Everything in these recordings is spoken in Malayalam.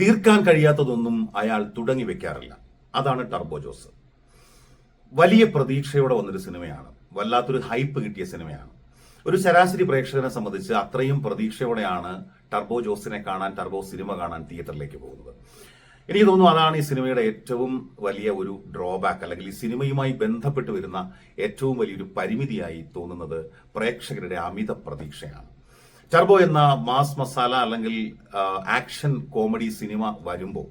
തീർക്കാൻ കഴിയാത്തതൊന്നും അയാൾ തുടങ്ങി വെക്കാറില്ല. അതാണ് ടർബോ ജോസ്. വലിയ പ്രതീക്ഷയോടെ വന്നൊരു സിനിമയാണ്. വല്ലാത്തൊരു ഹൈപ്പ് കിട്ടിയ സിനിമയാണ്. ഒരു ശരാശരി പ്രേക്ഷകനെ സംബന്ധിച്ച് അത്രയും പ്രതീക്ഷയോടെയാണ് ടർബോ ജോസിനെ കാണാൻ ടർബോ സിനിമ കാണാൻ തിയേറ്ററിലേക്ക് പോകുന്നത്. എനിക്ക് തോന്നുന്നു അതാണ് ഈ സിനിമയുടെ ഏറ്റവും വലിയ ഒരു ഡ്രോബാക്ക് അല്ലെങ്കിൽ ഈ സിനിമയുമായി ബന്ധപ്പെട്ട് വരുന്ന ഏറ്റവും വലിയൊരു പരിമിതിയായി തോന്നുന്നത് പ്രേക്ഷകരുടെ അമിത പ്രതീക്ഷയാണ്. ടർബോ എന്ന മാസ് മസാല അല്ലെങ്കിൽ ആക്ഷൻ കോമഡി സിനിമ വരുമ്പോൾ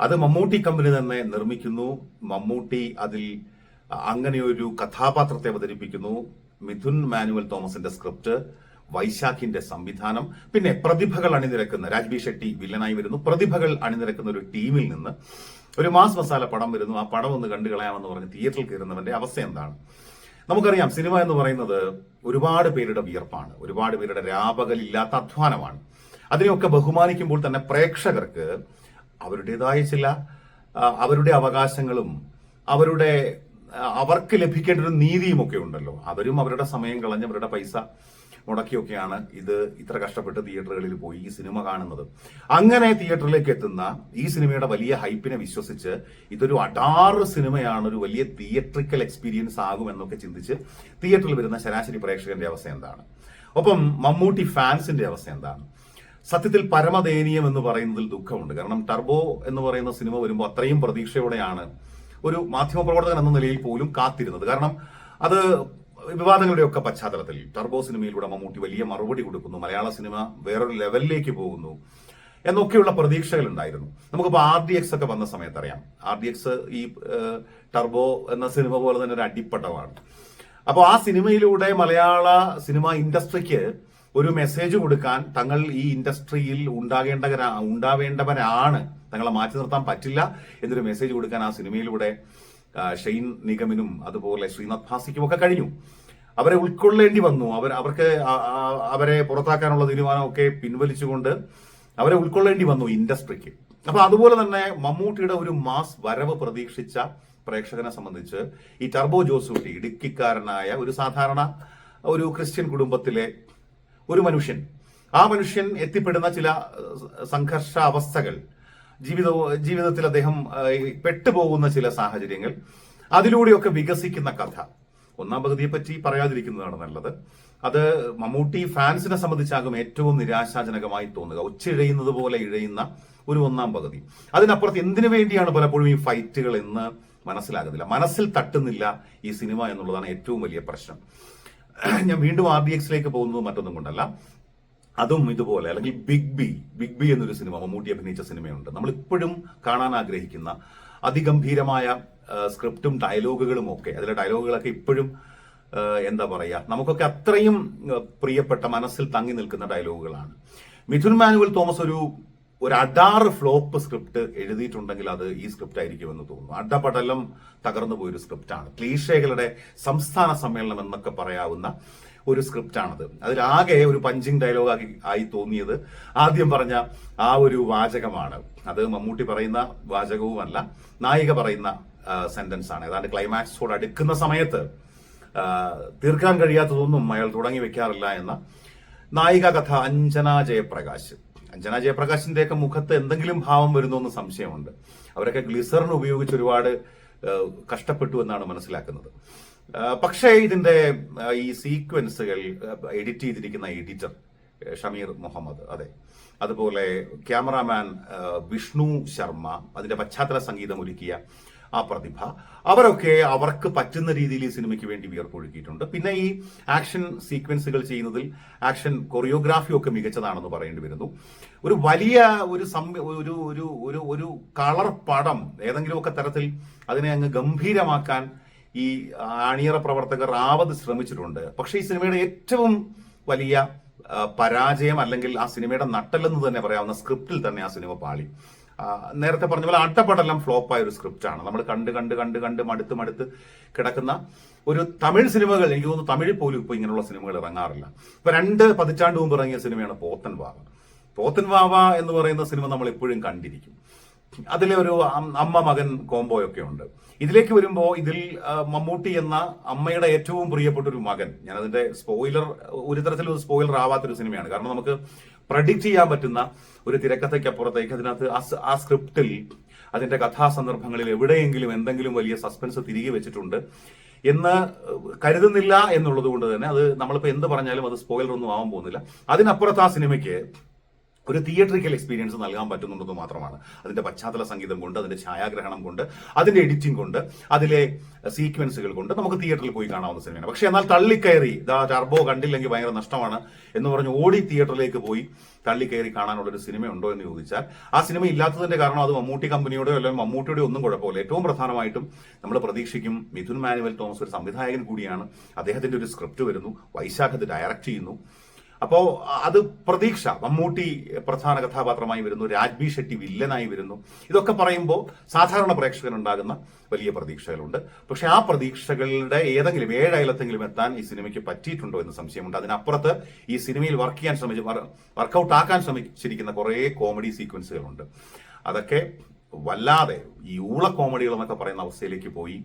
അത് മമ്മൂട്ടി കമ്പനി തന്നെ നിർമ്മിക്കുന്നു. മമ്മൂട്ടി അതിൽ അങ്ങനെയൊരു കഥാപാത്രത്തെ അവതരിപ്പിക്കുന്നു. മിഥുൻ മാനുവൽ തോമസിന്റെ സ്ക്രിപ്റ്റ് വൈശാഖിന്റെ സംവിധാനം പിന്നെ പ്രതിഭകൾ അണിനിരക്കുന്ന രാജ്ബി ഷെട്ടി വില്ലനായി വരുന്നു. പ്രതിഭകൾ അണിനിരക്കുന്ന ഒരു ടീമിൽ നിന്ന് ഒരു മാസ് മസാല പടം വരുന്നു. ആ പടം ഒന്ന് കണ്ടു കളയാമെന്ന് പറഞ്ഞ് തിയേറ്ററിൽ കയറുന്നവന്റെ അവസ്ഥ എന്താണ്? നമുക്കറിയാം സിനിമ എന്ന് പറയുന്നത് ഒരുപാട് പേരുടെ വിയർപ്പാണ്. ഒരുപാട് പേരുടെ രാപകലില്ലാത്ത അധ്വാനമാണ്. അതിനെയൊക്കെ ബഹുമാനിക്കുമ്പോൾ തന്നെ പ്രേക്ഷകർക്ക് അവരുടേതായ ചില അവരുടെ അവകാശങ്ങളും അവരുടെ അവർക്ക് ലഭിക്കേണ്ട ഒരു നീതിയും ഒക്കെ ഉണ്ടല്ലോ. അവരും അവരുടെ സമയം കളഞ്ഞ് അവരുടെ പൈസ മുടക്കിയൊക്കെയാണ് ഇത് ഇത്ര കഷ്ടപ്പെട്ട് തിയേറ്ററുകളിൽ പോയി ഈ സിനിമ കാണുന്നത്. അങ്ങനെ തിയേറ്ററിലേക്ക് എത്തുന്ന ഈ സിനിമയുടെ വലിയ ഹൈപ്പിനെ വിശ്വസിച്ച് ഇതൊരു അടാറ് സിനിമയാണ് ഒരു വലിയ തിയേറ്ററിക്കൽ എക്സ്പീരിയൻസ് ആകും എന്നൊക്കെ ചിന്തിച്ച് തിയേറ്ററിൽ വരുന്ന ശരാശരി പ്രേക്ഷകന്റെ അവസ്ഥ എന്താണ്? ഒപ്പം മമ്മൂട്ടി ഫാൻസിന്റെ അവസ്ഥ എന്താണ്? സത്യത്തിൽ പരമദയനീയം എന്ന് പറയുന്നതിൽ ദുഃഖമുണ്ട്. കാരണം ടർബോ എന്ന് പറയുന്ന സിനിമ വരുമ്പോൾ അത്രയും പ്രതീക്ഷയോടെയാണ് ഒരു മാധ്യമപ്രവർത്തകൻ എന്ന നിലയിൽ പോലും കാത്തിരുന്നത്. കാരണം അത് വിവാദങ്ങളുടെയൊക്കെ പശ്ചാത്തലത്തിൽ ടർബോ സിനിമയിലൂടെ മമ്മൂട്ടി വലിയ മറുപടി കൊടുക്കുന്നു. മലയാള സിനിമ വേറൊരു ലെവലിലേക്ക് പോകുന്നു എന്നൊക്കെയുള്ള പ്രതീക്ഷകൾ ഉണ്ടായിരുന്നു നമുക്കിപ്പോൾ ആർ ഡി എക്സ് ഒക്കെ വന്ന സമയത്ത് അറിയാം ആർ ഡി എക്സ് ഈ ടർബോ എന്ന സിനിമ പോലെ തന്നെ ഒരു അടിപ്പട്ടമാണ്. അപ്പോൾ ആ സിനിമയിലൂടെ മലയാള സിനിമ ഇൻഡസ്ട്രിക്ക് ഒരു മെസ്സേജ് കൊടുക്കാൻ തങ്ങൾ ഈ ഇൻഡസ്ട്രിയിൽ ഉണ്ടാകേണ്ട ഉണ്ടാവേണ്ടവരാണ്. തങ്ങളെ മാറ്റി നിർത്താൻ പറ്റില്ല എന്നൊരു മെസ്സേജ് കൊടുക്കാൻ ആ സിനിമയിലൂടെ ഷെയ്ൻ നിഗമിനും അതുപോലെ ശ്രീനാഥ് ഭാസിക്കും ഒക്കെ കഴിഞ്ഞു. അവരെ ഉൾക്കൊള്ളേണ്ടി വന്നു. അവർ അവർക്ക് അവരെ പുറത്താക്കാനുള്ള തീരുമാനമൊക്കെ പിൻവലിച്ചുകൊണ്ട് അവരെ ഉൾക്കൊള്ളേണ്ടി വന്നു ഇൻഡസ്ട്രിക്ക്. അപ്പൊ അതുപോലെ തന്നെ മമ്മൂട്ടിയുടെ ഒരു മാസ് വരവ് പ്രതീക്ഷിച്ച പ്രേക്ഷകനെ സംബന്ധിച്ച് ഈ ടർബോ ജോസൂട്ടി ഇടുക്കിക്കാരനായ ഒരു സാധാരണ ഒരു ക്രിസ്ത്യൻ കുടുംബത്തിലെ ഒരു മനുഷ്യൻ. ആ മനുഷ്യൻ എത്തിപ്പെടുന്ന ചില സംഘർഷ അവസ്ഥകൾ ജീവിത ജീവിതത്തിൽ അദ്ദേഹം പെട്ടുപോകുന്ന ചില സാഹചര്യങ്ങൾ. അതിലൂടെയൊക്കെ വികസിക്കുന്ന കഥ. ഒന്നാം പകുതിയെ പറ്റി പറയാതിരിക്കുന്നതാണ് നല്ലത്. അത് മമ്മൂട്ടി ഫാൻസിനെ സംബന്ധിച്ചാകും ഏറ്റവും നിരാശാജനകമായി തോന്നുക. ഉച്ചിഴയുന്നത് പോലെ ഇഴയുന്ന ഒരു ഒന്നാം പകുതി. അതിനപ്പുറത്ത് എന്തിനു വേണ്ടിയാണ് പലപ്പോഴും ഈ ഫൈറ്റുകൾ എന്ന് മനസ്സിലാകുന്നില്ല. മനസ്സിൽ തട്ടുന്നില്ല ഈ സിനിമ എന്നുള്ളതാണ് ഏറ്റവും വലിയ പ്രശ്നം. ഞാൻ വീണ്ടും ആർ ഡി എക്സിലേക്ക് പോകുന്നത് മറ്റൊന്നും കൊണ്ടല്ല. അതും ഇതുപോലെ അല്ലെങ്കിൽ ബിഗ് ബി ബിഗ് ബി എന്നൊരു സിനിമ മമ്മൂട്ടി അഭിനയിച്ച സിനിമയുണ്ട്. നമ്മൾ ഇപ്പോഴും കാണാൻ ആഗ്രഹിക്കുന്ന അതിഗംഭീരമായ സ്ക്രിപ്റ്റും ഡയലോഗുകളും ഒക്കെ അതിലെ ഡയലോഗുകളൊക്കെ ഇപ്പോഴും എന്താ പറയുക നമുക്കൊക്കെ അത്രയും പ്രിയപ്പെട്ട മനസ്സിൽ തങ്ങി നിൽക്കുന്ന ഡയലോഗുകളാണ്. മിഥുൻ മാനുവൽ തോമസ് ഒരു ഒരു അഡാറ് ഫ്ലോപ്പ് സ്ക്രിപ്റ്റ് എഴുതിയിട്ടുണ്ടെങ്കിൽ അത് ഈ സ്ക്രിപ്റ്റ് ആയിരിക്കും എന്ന് തോന്നുന്നു. അഡപടലം തകർന്നു പോയൊരു സ്ക്രിപ്റ്റാണ്. ക്ലീഷകളുടെ സംസ്ഥാന സമ്മേളനം എന്നൊക്കെ പറയാവുന്ന ഒരു സ്ക്രിപ്റ്റാണത് അതിലാകെ ഒരു പഞ്ചിങ് ഡയലോഗ് ആയി തോന്നിയത് ആദ്യം പറഞ്ഞ ആ ഒരു വാചകമാണ്. അത് മമ്മൂട്ടി പറയുന്ന വാചകവുമല്ല നായിക പറയുന്ന സെന്റൻസ് ആണ്. ഏതാണ്ട് ക്ലൈമാക്സോട് അടുക്കുന്ന സമയത്ത് തീർക്കാൻ കഴിയാത്തതൊന്നും അയാൾ തുടങ്ങി വെക്കാറില്ല എന്ന നായിക കഥ അഞ്ജന ജയപ്രകാശ്. അഞ്ജന ജയപ്രകാശിന്റെയൊക്കെ മുഖത്ത് എന്തെങ്കിലും ഭാവം വരുന്നു എന്ന് സംശയമുണ്ട്. അവരൊക്കെ ഗ്ലിസറിൻ ഉപയോഗിച്ച് ഒരുപാട് കഷ്ടപ്പെട്ടു എന്നാണ് മനസ്സിലാക്കുന്നത്. പക്ഷേ ഇതിന്റെ ഈ സീക്വൻസുകൾ എഡിറ്റ് ചെയ്തിരിക്കുന്ന എഡിറ്റർ ഷമീർ മുഹമ്മദ് അതെ. അതുപോലെ ക്യാമറാമാൻ വിഷ്ണു ശർമ്മ അതിന്റെ പശ്ചാത്തല സംഗീതം ഒരുക്കിയ ആ പ്രതിഭ അവരൊക്കെ അവർക്ക് പറ്റുന്ന രീതിയിൽ ഈ സിനിമയ്ക്ക് വേണ്ടി വിയർപ്പൊഴുക്കിയിട്ടുണ്ട്. പിന്നെ ഈ ആക്ഷൻ സീക്വൻസുകൾ ചെയ്യുന്നതിൽ ആക്ഷൻ കൊറിയോഗ്രാഫി ഒക്കെ മികച്ചതാണെന്ന് പറയേണ്ടി വരുന്നു. ഒരു വലിയ ഒരു ഒരു ഒരു ഒരു കളർ പടം ഏതെങ്കിലുമൊക്കെ തരത്തിൽ അതിനെ അങ്ങ് ഗംഭീരമാക്കാൻ ഈ അണിയറ പ്രവർത്തകർ ആവത് ശ്രമിച്ചിട്ടുണ്ട്. പക്ഷേ ഈ സിനിമയുടെ ഏറ്റവും വലിയ പരാജയം അല്ലെങ്കിൽ ആ സിനിമയുടെ നട്ടലെന്ന് തന്നെ പറയാവുന്ന സ്ക്രിപ്റ്റിൽ തന്നെ ആ സിനിമ പാളി. നേരത്തെ പറഞ്ഞ പോലെ അട്ടപ്പടെല്ലാം ഫ്ലോപ്പായ ഒരു സ്ക്രിപ്റ്റാണ്. നമ്മൾ കണ്ട് കണ്ട് കണ്ട് കണ്ട് മടുത്ത് മടുത്ത് കിടക്കുന്ന ഒരു തമിഴ് സിനിമകൾ എനിക്ക് തോന്നുന്നു തമിഴിൽ പോലും ഇപ്പൊ ഇങ്ങനെയുള്ള സിനിമകൾ ഇറങ്ങാറില്ല. ഇപ്പൊ രണ്ട് പതിറ്റാണ്ട് മുമ്പ് ഇറങ്ങിയ സിനിമയാണ് പോത്തൻ വാവ പോത്തൻ വാവ എന്ന് പറയുന്ന സിനിമ നമ്മൾ എപ്പോഴും കണ്ടിരിക്കും. അതിലെ ഒരു അമ്മ മകൻ കോംബോയൊക്കെ ഉണ്ട്. ഇതിലേക്ക് വരുമ്പോൾ ഇതിൽ മമ്മൂട്ടി എന്ന അമ്മയുടെ ഏറ്റവും പ്രിയപ്പെട്ട ഒരു മകൻ. ഞാൻ അതിന്റെ സ്പോയിലർ ഒരു തരത്തിലും സ്പോയിലർ ആവാത്തൊരു സിനിമയാണ്. കാരണം നമുക്ക് പ്രഡിക്റ്റ് ചെയ്യാൻ പറ്റുന്ന ഒരു തിരക്കഥയ്ക്ക് അപ്പുറത്തേക്ക് അതിനകത്ത് ആ സ്ക്രിപ്റ്റിൽ അതിന്റെ കഥാസന്ദർഭങ്ങളിൽ എവിടെയെങ്കിലും എന്തെങ്കിലും വലിയ സസ്പെൻസ് തിരികെ വെച്ചിട്ടുണ്ട് എന്ന് കരുതുന്നില്ല എന്നുള്ളത് കൊണ്ട് തന്നെ അത് നമ്മളിപ്പോൾ എന്ത് പറഞ്ഞാലും അത് സ്പോയിലർ ഒന്നും ആവാൻ പോകുന്നില്ല. അതിനപ്പുറത്ത് ആ സിനിമയ്ക്ക് ഒരു തിയേറ്ററിക്കൽ എക്സ്പീരിയൻസ് നൽകാൻ പറ്റുന്നുണ്ടെന്ന് മാത്രമാണ്. അതിന്റെ പശ്ചാത്തല സംഗീതം കൊണ്ട് അതിന്റെ ഛായാഗ്രഹണം കൊണ്ട് അതിന്റെ എഡിറ്റിംഗ് കൊണ്ട് അതിലെ സീക്വൻസുകൾ കൊണ്ട് നമുക്ക് തിയേറ്ററിൽ പോയി കാണാവുന്ന സിനിമയാണ് പക്ഷെ എന്നാൽ തള്ളിക്കയറി ഇതാ ടർബോ കണ്ടില്ലെങ്കിൽ ഭയങ്കര നഷ്ടമാണ് എന്ന് പറഞ്ഞ് ഓടി തിയേറ്ററിലേക്ക് പോയി തള്ളിക്കയറി കാണാനുള്ള ഒരു സിനിമ ഉണ്ടോ എന്ന് ചോദിച്ചാൽ ആ സിനിമ ഇല്ലാത്തതിന്റെ കാരണം അത് മമ്മൂട്ടി കമ്പനിയോടെയോ അല്ലെങ്കിൽ മമ്മൂട്ടിയുടെ ഒന്നും കുഴപ്പമില്ല. ഏറ്റവും പ്രധാനമായിട്ടും നമ്മൾ പ്രതീക്ഷിക്കും മിഥുൻ മാനുവൽ തോമസ് ഒരു സംവിധായകൻ കൂടിയാണ്. അദ്ദേഹത്തിന്റെ ഒരു സ്ക്രിപ്റ്റ് വരുന്നു. വൈശാഖ് അത് ഡയറക്റ്റ് ചെയ്യുന്നു. അപ്പോ അത് പ്രതീക്ഷ. മമ്മൂട്ടി പ്രധാന കഥാപാത്രമായി വരുന്നു. രാജ്ബി ഷെട്ടി വില്ലനായി വരുന്നു. ഇതൊക്കെ പറയുമ്പോൾ സാധാരണ പ്രേക്ഷകനുണ്ടാകുന്ന വലിയ പ്രതീക്ഷകളുണ്ട്. പക്ഷെ ആ പ്രതീക്ഷകളുടെ ഏതെങ്കിലും ഏഴയലത്തെങ്കിലും എത്താൻ ഈ സിനിമയ്ക്ക് പറ്റിയിട്ടുണ്ടോ എന്ന് സംശയമുണ്ട്. അതിനപ്പുറത്ത് ഈ സിനിമയിൽ വർക്ക് ചെയ്യാൻ ശ്രമിച്ച് വർക്കൗട്ട് ആക്കാൻ ശ്രമിച്ചിരിക്കുന്ന കുറേ കോമഡി സീക്വൻസുകളുണ്ട്. അതൊക്കെ വല്ലാതെ ഈ ഊള കോമഡികൾ എന്നൊക്കെ പറയുന്ന അവസ്ഥയിലേക്ക് പോയി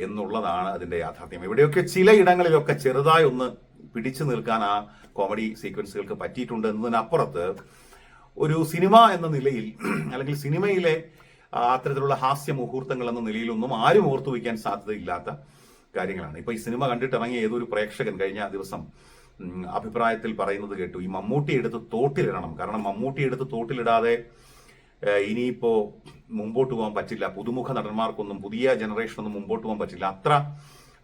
എന്നുള്ളതാണ് അതിന്റെ യാഥാർത്ഥ്യം. എവിടെയൊക്കെ ചിലയിടങ്ങളിലൊക്കെ ചെറുതായി ഒന്ന് പിടിച്ചു നിൽക്കാൻ ആ കോമഡി സീക്വൻസുകൾക്ക് പറ്റിയിട്ടുണ്ട് എന്നതിനപ്പുറത്ത് ഒരു സിനിമ എന്ന നിലയിൽ അല്ലെങ്കിൽ സിനിമയിലെ അത്തരത്തിലുള്ള ഹാസ്യ മുഹൂർത്തങ്ങൾ എന്ന നിലയിലൊന്നും ആരും ഓർത്തു വയ്ക്കാൻ സാധ്യതയില്ലാത്ത കാര്യങ്ങളാണ്. ഇപ്പൊ ഈ സിനിമ കണ്ടിട്ടിറങ്ങിയ ഏതൊരു പ്രേക്ഷകൻ കഴിഞ്ഞ ദിവസം അഭിപ്രായത്തിൽ പറയുന്നത് കേട്ടു ഈ മമ്മൂട്ടി എടുത്ത് തോട്ടിലിടണം. കാരണം മമ്മൂട്ടി എടുത്ത് തോട്ടിലിടാതെ ഇനിയിപ്പോ മുമ്പോട്ട് പോകാൻ പറ്റില്ല. പുതുമുഖ നടന്മാർക്കൊന്നും പുതിയ ജനറേഷനൊന്നും മുമ്പോട്ട് പോകാൻ പറ്റില്ല. അത്ര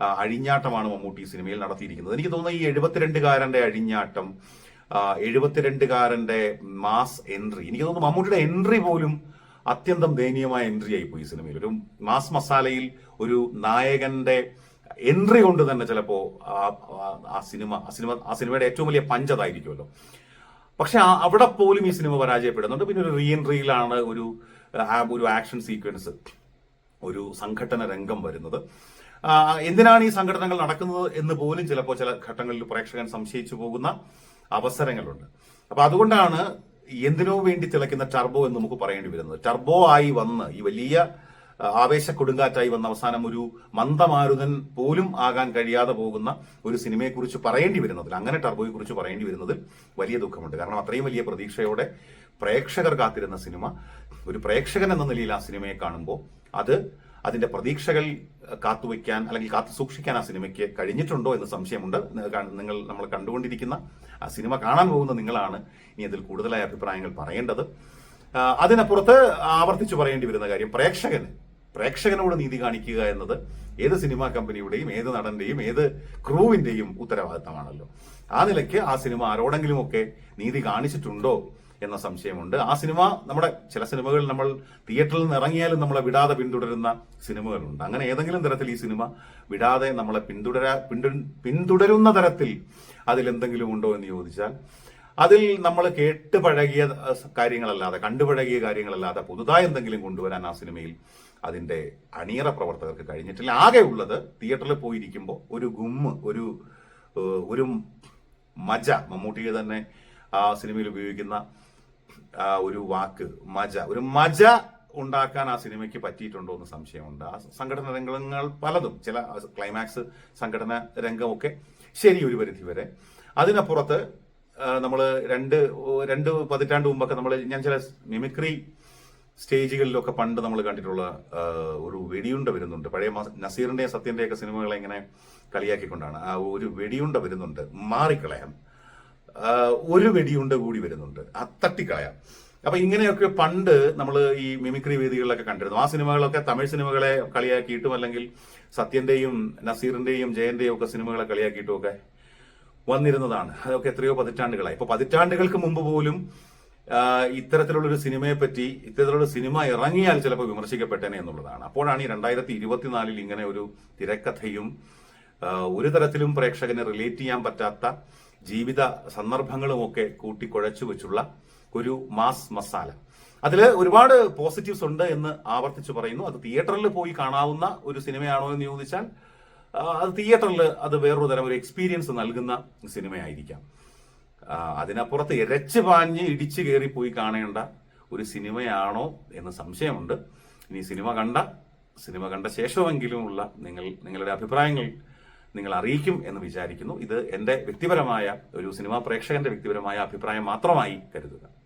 അഴിഞ്ഞാട്ടമാണ് മമ്മൂട്ടി സിനിമയിൽ നടത്തിയിരിക്കുന്നത്. എനിക്ക് തോന്നുന്നു ഈ എഴുപത്തിരണ്ടുകാരന്റെ അഴിഞ്ഞാട്ടം എഴുപത്തിരണ്ടുകാരന്റെ മാസ് എൻട്രി എനിക്ക് തോന്നുന്നു മമ്മൂട്ടിയുടെ എൻട്രി പോലും അത്യന്തം ദയനീയമായ എൻട്രി ആയി പോയി സിനിമയിൽ. ഒരു മാസ് മസാലയിൽ ഒരു നായകന്റെ എൻട്രി കൊണ്ട് തന്നെ ചിലപ്പോ ആ- സിനിമ ആ സിനിമ ആ സിനിമയുടെ ഏറ്റവും വലിയ പഞ്ചതായിരിക്കുമല്ലോ പക്ഷെ അവിടെ പോലും ഈ സിനിമ പരാജയപ്പെടുന്നുണ്ട്. പിന്നെ ഒരു റീ എൻട്രിയിലാണ് ഒരു ഒരു ആക്ഷൻ സീക്വൻസ് ഒരു സംഘടന രംഗം വരുന്നത്. എന്തിനാണ് ഈ സംഘടനകൾ നടക്കുന്നത് എന്ന് പോലും ചിലപ്പോൾ ചില ഘട്ടങ്ങളിൽ പ്രേക്ഷകൻ സംശയിച്ചു പോകുന്ന അവസരങ്ങളുണ്ട്. അപ്പൊ അതുകൊണ്ടാണ് എന്തിനോ വേണ്ടി തിളയ്ക്കുന്ന ടർബോ എന്ന് നമുക്ക് പറയേണ്ടി വരുന്നത്. ടർബോ ആയി വന്ന് ഈ വലിയ ആവേശ കൊടുങ്കാറ്റായി വന്ന അവസാനം ഒരു മന്ദമാരുതൻ പോലും ആകാൻ കഴിയാതെ പോകുന്ന ഒരു സിനിമയെക്കുറിച്ച് പറയേണ്ടി വരുന്നതിൽ അങ്ങനെ ടർബോയെക്കുറിച്ച് പറയേണ്ടി വരുന്നതിൽ വലിയ ദുഃഖമുണ്ട്. കാരണം അത്രയും വലിയ പ്രതീക്ഷയോടെ പ്രേക്ഷകർ കാത്തിരുന്ന സിനിമ ഒരു പ്രേക്ഷകൻ എന്ന നിലയിൽ ആ സിനിമയെ കാണുമ്പോൾ അത് അതിന്റെ പ്രതീക്ഷകൾ കാത്തുവയ്ക്കാൻ അല്ലെങ്കിൽ കാത്തു സൂക്ഷിക്കാൻ ആ സിനിമയ്ക്ക് കഴിഞ്ഞിട്ടുണ്ടോ എന്ന് സംശയമുണ്ട്. നിങ്ങൾ നമ്മൾ കണ്ടുകൊണ്ടിരിക്കുന്ന ആ സിനിമ കാണാൻ പോകുന്ന നിങ്ങളാണ് ഇനി അതിൽ കൂടുതലായ അഭിപ്രായങ്ങൾ പറയേണ്ടത്. അതിനപ്പുറത്ത് ആവർത്തിച്ചു പറയേണ്ടി വരുന്ന കാര്യം പ്രേക്ഷകന്. പ്രേക്ഷകനോട് നീതി കാണിക്കുക എന്നത് ഏത് സിനിമാ കമ്പനിയുടെയും ഏത് നടന്റെയും ഏത് ക്രൂവിന്റെയും ഉത്തരവാദിത്തമാണല്ലോ. ആ നിലയ്ക്ക് ആ സിനിമ ആരോടെങ്കിലുമൊക്കെ നീതി കാണിച്ചിട്ടുണ്ടോ? എന്ന സംശയമുണ്ട്. ആ സിനിമ നമ്മുടെ ചില സിനിമകൾ നമ്മൾ തിയേറ്ററിൽ നിന്ന് ഇറങ്ങിയാലും നമ്മളെ വിടാതെ പിന്തുടരുന്ന സിനിമകളുണ്ട്. അങ്ങനെ ഏതെങ്കിലും തരത്തിൽ ഈ സിനിമ വിടാതെ നമ്മളെ പിന്തുടരാ പിന്തു- പിന്തുടരുന്ന തരത്തിൽ അതിലെന്തെങ്കിലും ഉണ്ടോ എന്ന് ചോദിച്ചാൽ അതിൽ നമ്മൾ കേട്ട് പഴകിയ കാര്യങ്ങളല്ലാതെ കണ്ടുപഴകിയ കാര്യങ്ങളല്ലാതെ പുതുതായി എന്തെങ്കിലും കൊണ്ടുവരാൻ ആ സിനിമയിൽ അതിന്റെ അണിയറ പ്രവർത്തകർക്ക് കഴിഞ്ഞിട്ടില്ല. ആകെ ഉള്ളത് തിയേറ്ററിൽ പോയിരിക്കുമ്പോൾ ഒരു ഗുമ്മ് ഒരു ഒരു മജ മമ്മൂട്ടിയെ തന്നെ ആ സിനിമയിൽ ഉപയോഗിക്കുന്ന ഒരു വാക്ക് മജ. ഒരു മജ ഉണ്ടാക്കാൻ ആ സിനിമയ്ക്ക് പറ്റിയിട്ടുണ്ടോ എന്ന് സംശയമുണ്ട്. ആ സംഘടന രംഗങ്ങൾ പലതും ചില ക്ലൈമാക്സ് സംഘടന രംഗമൊക്കെ ശരി ഒരു പരിധി വരെ അതിനപ്പുറത്ത് നമ്മൾ രണ്ട് രണ്ട് പതിറ്റാണ്ട് മുമ്പൊക്കെ നമ്മൾ ഞാൻ ചില മിമിക്രി സ്റ്റേജുകളിലൊക്കെ പണ്ട് നമ്മൾ കണ്ടിട്ടുള്ള ഒരു വെടിയുണ്ട വരുന്നുണ്ട്. പഴയ നസീറിന്റെയും സത്യന്റെയും ഒക്കെ സിനിമകളെ ഇങ്ങനെ കളിയാക്കിക്കൊണ്ടാണ്. ആ ഒരു വെടിയുണ്ട വരുന്നുണ്ട്. മാറിക്കളയാൻ. ഒരു വെടിയുണ്ട കൂടി വരുന്നുണ്ട്. അത്തട്ടിക്കായ അപ്പൊ ഇങ്ങനെയൊക്കെ പണ്ട് നമ്മൾ ഈ മിമിക്രി വേദികളിലൊക്കെ കണ്ടിരുന്നു. ആ സിനിമകളൊക്കെ തമിഴ് സിനിമകളെ കളിയാക്കിയിട്ടും അല്ലെങ്കിൽ സത്യന്റെയും നസീറിന്റെയും ജയന്റെയും ഒക്കെ സിനിമകളെ കളിയാക്കിയിട്ടും ഒക്കെ വന്നിരുന്നതാണ്. അതൊക്കെ എത്രയോ പതിറ്റാണ്ടുകളായി. ഇപ്പൊ പതിറ്റാണ്ടുകൾക്ക് മുമ്പ് പോലും ഇത്തരത്തിലുള്ളൊരു സിനിമയെ പറ്റി ഇത്തരത്തിലുള്ള സിനിമ ഇറങ്ങിയാൽ ചിലപ്പോൾ വിമർശിക്കപ്പെട്ടേനെ എന്നുള്ളതാണ്. അപ്പോഴാണ് ഈ രണ്ടായിരത്തി ഇരുപത്തിനാലിൽ ഇങ്ങനെ ഒരു തിരക്കഥയും ഒരു തരത്തിലും പ്രേക്ഷകനെ റിലേറ്റ് ചെയ്യാൻ പറ്റാത്ത ജീവിത സന്ദർഭങ്ങളുമൊക്കെ കൂട്ടിക്കുഴച്ചു വെച്ചുള്ള ഒരു മാസ് മസാല. അതിൽ ഒരുപാട് പോസിറ്റീവ്സ് ഉണ്ട് എന്ന് ആവർത്തിച്ച് പറയുന്നു. അത് തിയേറ്ററിൽ പോയി കാണാവുന്ന ഒരു സിനിമയാണോ എന്ന് ചോദിച്ചാൽ അത് തിയേറ്ററിൽ അത് വേറൊരു തരം ഒരു എക്സ്പീരിയൻസ് നൽകുന്ന സിനിമയായിരിക്കാം. അതിനപ്പുറത്ത് ഇരച്ച് പാഞ്ഞ് ഇടിച്ചു കയറി പോയി കാണേണ്ട ഒരു സിനിമയാണോ എന്ന് സംശയമുണ്ട്. ഇനി സിനിമ കണ്ട സിനിമ കണ്ട ശേഷമെങ്കിലുമുള്ള നിങ്ങൾ നിങ്ങളുടെ അഭിപ്രായങ്ങൾ നിങ്ങൾ അറിയിക്കും എന്ന് വിചാരിക്കുന്നു. ഇത് എന്റെ വ്യക്തിപരമായ ഒരു സിനിമാ പ്രേക്ഷകന്റെ വ്യക്തിപരമായ അഭിപ്രായം മാത്രമായി കരുതുക.